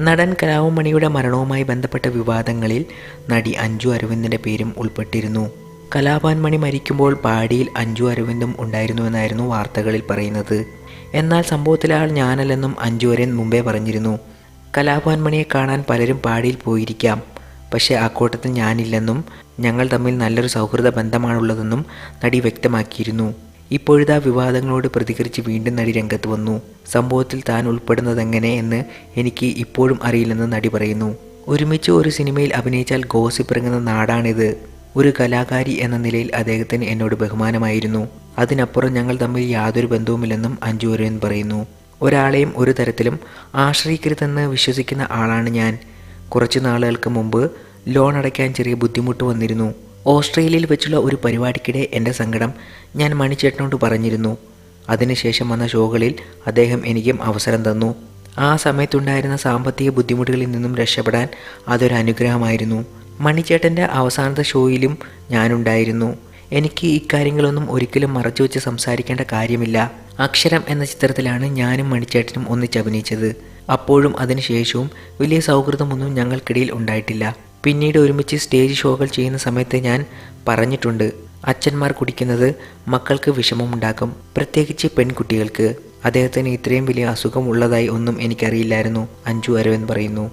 നടൻ കലാവുമണിയുടെ മരണവുമായി ബന്ധപ്പെട്ട വിവാദങ്ങളിൽ നടി അഞ്ജു അരവിന്ദിന്റെ പേരും ഉൾപ്പെട്ടിരുന്നു. കലാഭാൻ മണി മരിക്കുമ്പോൾ പാടിയിൽ അഞ്ജു അരവിന്ദും ഉണ്ടായിരുന്നുവെന്നായിരുന്നു വാർത്തകളിൽ പറയുന്നത്. എന്നാൽ സംഭവത്തിലെ ആൾ ഞാനല്ലെന്നും അഞ്ജു വരെ മുമ്പേ പറഞ്ഞിരുന്നു. കലാഭാൻ മണിയെ കാണാൻ പലരും പാടിയിൽ പോയിരിക്കാം. പക്ഷേ ആ കൂട്ടത്തിൽ ഞാനില്ലെന്നും ഞങ്ങൾ തമ്മിൽ നല്ലൊരു സൗഹൃദ ബന്ധമാണുള്ളതെന്നും നടി വ്യക്തമാക്കിയിരുന്നു. ഇപ്പോഴിതാ വിവാദങ്ങളോട് പ്രതികരിച്ച് വീണ്ടും നടി രംഗത്ത് വന്നു. സംഭവത്തിൽ താൻ ഉൾപ്പെടുന്നതെങ്ങനെ എന്ന് എനിക്ക് ഇപ്പോഴും അറിയില്ലെന്ന് നടി പറയുന്നു. ഒരുമിച്ച് ഒരു സിനിമയിൽ അഭിനയിച്ചാൽ ഗോസിപ്പ് ഇറങ്ങുന്ന നാടാണിത്. ഒരു കലാകാരി എന്ന നിലയിൽ അദ്ദേഹത്തിന് എന്നോട് ബഹുമാനമായിരുന്നു. അതിനപ്പുറം ഞങ്ങൾ തമ്മിൽ യാതൊരു ബന്ധവുമില്ലെന്നും അഞ്ജു അരവിന്ദ് പറയുന്നു. ഒരാളെയും ഒരു തരത്തിലും ആശ്രയിക്കരുതെന്ന് വിശ്വസിക്കുന്ന ആളാണ് ഞാൻ. കുറച്ച് നാളുകൾക്ക് മുമ്പ് ലോൺ അടയ്ക്കാൻ ചെറിയ ബുദ്ധിമുട്ട് വന്നിരുന്നു. ഓസ്ട്രേലിയയിൽ വെച്ചുള്ള ഒരു പരിപാടിക്കിടെ എന്റെ സങ്കടം ഞാൻ മണിച്ചേട്ടനോട് പറഞ്ഞിരുന്നു. അതിനുശേഷം വന്ന ഷോകളിൽ അദ്ദേഹം എനിക്കും അവസരം തന്നു. ആ സമയത്തുണ്ടായിരുന്ന സാമ്പത്തിക ബുദ്ധിമുട്ടുകളിൽ നിന്നും രക്ഷപ്പെടാൻ അതൊരു അനുഗ്രഹമായിരുന്നു. മണിച്ചേട്ടന്റെ അവസാനത്തെ ഷോയിലും ഞാനുണ്ടായിരുന്നു. എനിക്ക് ഇക്കാര്യങ്ങളൊന്നും ഒരിക്കലും മറച്ചു വെച്ച് സംസാരിക്കേണ്ട കാര്യമില്ല. അക്ഷരം എന്ന ചിത്രത്തിലാണ് ഞാനും മണിച്ചേട്ടനും ഒന്നിച്ചഭിനയിച്ചത് അപ്പോഴും അതിനുശേഷവും വലിയ സൗഹൃദമൊന്നും ഞങ്ങൾക്കിടയിൽ ഉണ്ടായിട്ടില്ല. പിന്നീട് ഒരുമിച്ച് സ്റ്റേജ് ഷോകൾ ചെയ്യുന്ന സമയത്ത് ഞാൻ പറഞ്ഞിട്ടുണ്ട് അച്ഛന്മാർ കുടിക്കുന്നത് മക്കൾക്ക് വിഷമമുണ്ടാക്കും പ്രത്യേകിച്ച് പെൺകുട്ടികൾക്ക്. അദ്ദേഹത്തിന് ഇത്രയും വലിയ അസുഖം ഉള്ളതായി ഒന്നും എനിക്കറിയില്ലായിരുന്നു അഞ്ജു അരവിന്ദ് പറയുന്നു.